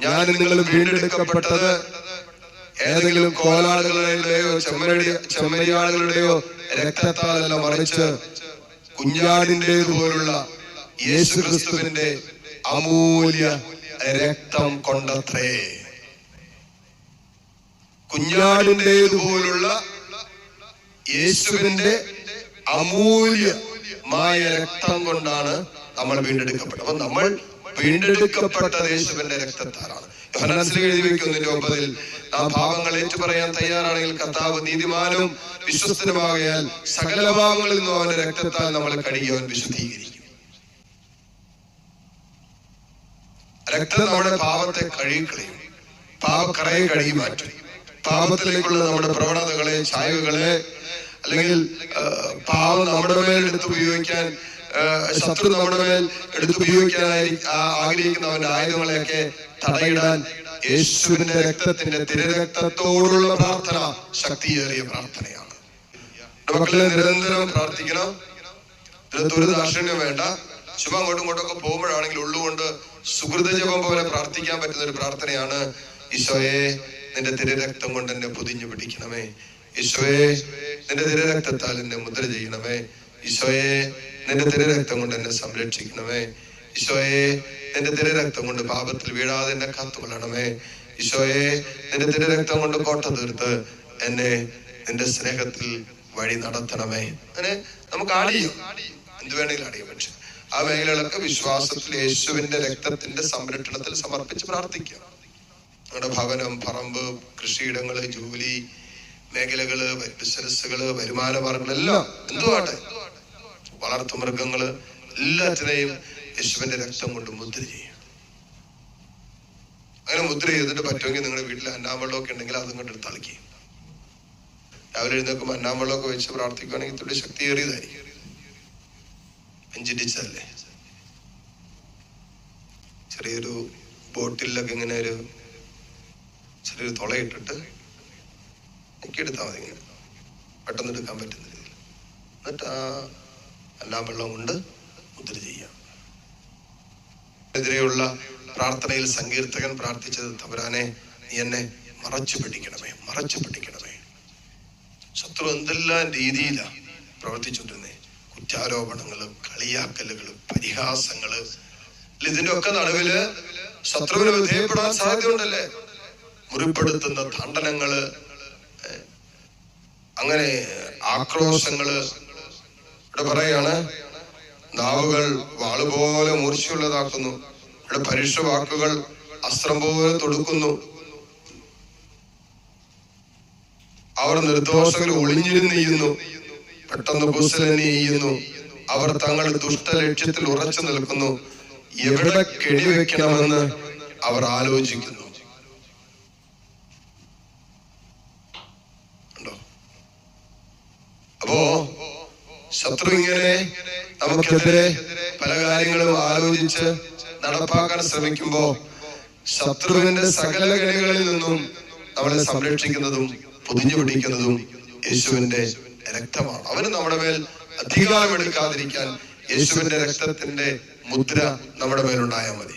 ഞാൻ നിങ്ങളും വീണ്ടെടുക്കപ്പെട്ടത് ഏതെങ്കിലും കോലാടുകളുടെയോ ചെമ്മരി ചെമ്മരിയാടുകളുടെയോ രക്തത്താലല്ല മറിച്ച് കുഞ്ഞാടിന്റെതുപോലുള്ള യേശു ക്രിസ്തുവിന്റെ അമൂല്യ രക്തം കൊണ്ടത്രേ. കുഞ്ഞാടിന്റെതുപോലുള്ള യേശുവിന്റെ അമൂല്യമായ രക്തം കൊണ്ടാണ് നമ്മൾ വീണ്ടെടുക്കപ്പെട്ടത്. അപ്പൊ നമ്മൾ വീണ്ടെടുക്കപ്പെട്ട യേശുവിന്റെ രക്തത്താലാണ്. യോഹന്നാൻസിൽ എഴുതി വെക്കുന്നതിന്റെ ഒമ്പതിൽ ആ ഭാവങ്ങൾ ഏറ്റുപറയാൻ തയ്യാറാണെങ്കിൽ കർത്താവ് നീതിമാനും വിശ്വസ്തനുമാകയാൽ സകല ഭാവങ്ങളിൽ നിന്നും അവന്റെ രക്തത്താൽ നമ്മൾ കഴുകി വിശദീകരിക്കും രക്തം നമ്മുടെ പാപത്തെ കഴുകിക്കളയും. പാപക്കറയെ കഴുകി മാറ്റും. പാപത്തിലേക്കുള്ള നമ്മുടെ പ്രവണതകളെ ചായകളെ അല്ലെങ്കിൽ പാവം നമ്മുടെ മേൽ എടുത്ത് ഉപയോഗിക്കാൻ ശത്രു നമ്മുടെ മേൽ എടുത്ത് ഉപയോഗിക്കാനായി ആഗ്രഹിക്കുന്നവന്റെ ആയുധങ്ങളെയൊക്കെ തടയിടാൻ യേശുവിന്റെ രക്തത്തിന്റെ തിരരക്തത്തോടുള്ള പ്രാർത്ഥന ശക്തിയേറിയ പ്രാർത്ഥനയാണ്. മക്കളെ നിരന്തരം പ്രാർത്ഥിക്കണം. ഒരു ദാക്ഷിണ്യം വേണ്ട. ശുഭം അങ്ങോട്ടും ഇങ്ങോട്ടും ഒക്കെ പോകുമ്പോഴാണെങ്കിൽ ഉള്ളുകൊണ്ട് സുഹൃത ജപം പോലെ പ്രാർത്ഥിക്കാൻ പറ്റുന്ന ഒരു പ്രാർത്ഥനയാണ്. ഈശോയെ നിന്റെ തിരരക്തം കൊണ്ട് എന്നെ പൊതിഞ്ഞു പിടിക്കണമേ. ഈശോയെ നിന്റെ തിരരക്തത്താൽ എന്നെ മുദ്ര ചെയ്യണമേ. ഈശോയെ നിന്റെ തിരരക്തം കൊണ്ട് എന്നെ സംരക്ഷിക്കണമേ. ഈശോയെ നിന്റെ തിരരക്തം കൊണ്ട് പാപത്തിൽ വീഴാതെ എന്നെ കാത്തുകൊള്ളണമേ. ഈശോയെ നിന്റെ തിരരക്തം കൊണ്ട് കോട്ട തീർത്ത് എന്നെ നിന്റെ സ്നേഹത്തിൽ വഴി നടത്തണമേ. അങ്ങനെ നമുക്ക് ആടിയും എന്ത് വേണമെങ്കിലും ആടിയും പക്ഷെ ആ മേഖലകളൊക്കെ വിശ്വാസത്തിൽ യേശുവിന്റെ രക്തത്തിന്റെ സംരക്ഷണത്തിൽ സമർപ്പിച്ച് പ്രാർത്ഥിക്കാം. നമ്മുടെ ഭവനം പറമ്പ് കൃഷിയിടങ്ങൾ ജോലി മേഖലകൾ ബിസിനസ്സുകൾ വരുമാന മാർഗങ്ങൾ എല്ലാം എന്തുവാട്ടെ? വളർത്തു മൃഗങ്ങൾ എല്ലാത്തിനെയും യേശുവിന്റെ രക്തം കൊണ്ട് മുദ്ര ചെയ്യും. അങ്ങനെ മുദ്ര ചെയ്തിട്ട് പറ്റുമെങ്കിൽ നിങ്ങളുടെ വീട്ടിൽ അന്നാവെള്ളമൊക്കെ ഉണ്ടെങ്കിൽ അതും കൊണ്ട് എടുത്ത് തളിക്കും. രാവിലെ എഴുന്നേൽക്കുമ്പോൾ അന്നാവെള്ളമൊക്കെ വെച്ച് പ്രാർത്ഥിക്കുകയാണെങ്കിൽ തുള്ളി ശക്തിയേറിയതായിരിക്കും അഞ്ചിടിച്ചല്ലേ ചെറിയൊരു ബോട്ടിലൊക്കെ ഇങ്ങനെ ഒരു ചെറിയൊരു തുളയിട്ടിട്ട് എടുത്താൽ മതി. ഇങ്ങനെ പെട്ടെന്ന് എടുക്കാൻ പറ്റുന്ന രീതിയിൽ. എന്നിട്ട് ആ എല്ലാ വെള്ളം കൊണ്ട് മുദ്ര ചെയ്യാം എതിരെയുള്ള പ്രാർത്ഥനയിൽ സങ്കീർത്തകൻ പ്രാർത്ഥിച്ചത് തവരാനെ നീ എന്നെ മറച്ചു പിടിക്കണമേ മറച്ചു പിടിക്കണമേ. ശത്രു എന്തെല്ലാം രീതിയിലാ പ്രവർത്തിച്ചുകൊണ്ടിരുന്നേ. കുറ്റാരോപണങ്ങൾ കളിയാക്കലുകൾ പരിഹാസങ്ങൾ. ഇതിന്റെ ഒക്കെ നടുവിൽ ശത്രുവിന് വിധേയപ്പെടാൻ സാധ്യതയുണ്ടല്ലേ? മുറിപ്പെടുത്തുന്ന ദണ്ഡനങ്ങൾ ഏ, അങ്ങനെ ആക്രോശങ്ങൾ ഇവിടെ പറയാണ്. നാവുകൾ വാളുപോലെ മൂർച്ചയുള്ളതാക്കുന്നു. ഇവിടെ പരുഷ വാക്കുകൾ അസ്ത്രം പോലെ തൊടുക്കുന്നു. അവർ നിർദോഷങ്ങൾ ഒളിഞ്ഞിരുന്നു ചെയ്യുന്നു. പെട്ടെന്ന് കുശലനെ ചെയ്യുന്നു. അവർ തങ്ങൾ ദുഷ്ട ലക്ഷ്യത്തിൽ ഉറച്ചു നിൽക്കുന്നു. എവിടെ കെടിവെക്കണമെന്ന് അവർ ആലോചിക്കുന്നു ഉണ്ടോ അപ്പോ ശത്രു ഇങ്ങനെ നമുക്കെതിരെ പല കാര്യങ്ങളും ആലോചിച്ച് നടപ്പാക്കാൻ ശ്രമിക്കുമ്പോ ശത്രുവിന്റെ സകല കളികളിൽ നിന്നും നമ്മളെ സംരക്ഷിക്കുന്നതും പൊതിഞ്ഞു പിടിക്കുന്നതും യേശുവിന്റെ രക്തമാണ്. അവന് നമ്മുടെ മേൽ അധികാരം എടുക്കാതിരിക്കാൻ യേശുവിന്റെ രക്തത്തിന്റെ മുദ്ര നമ്മുടെ മേലുണ്ടായാൽ മതി.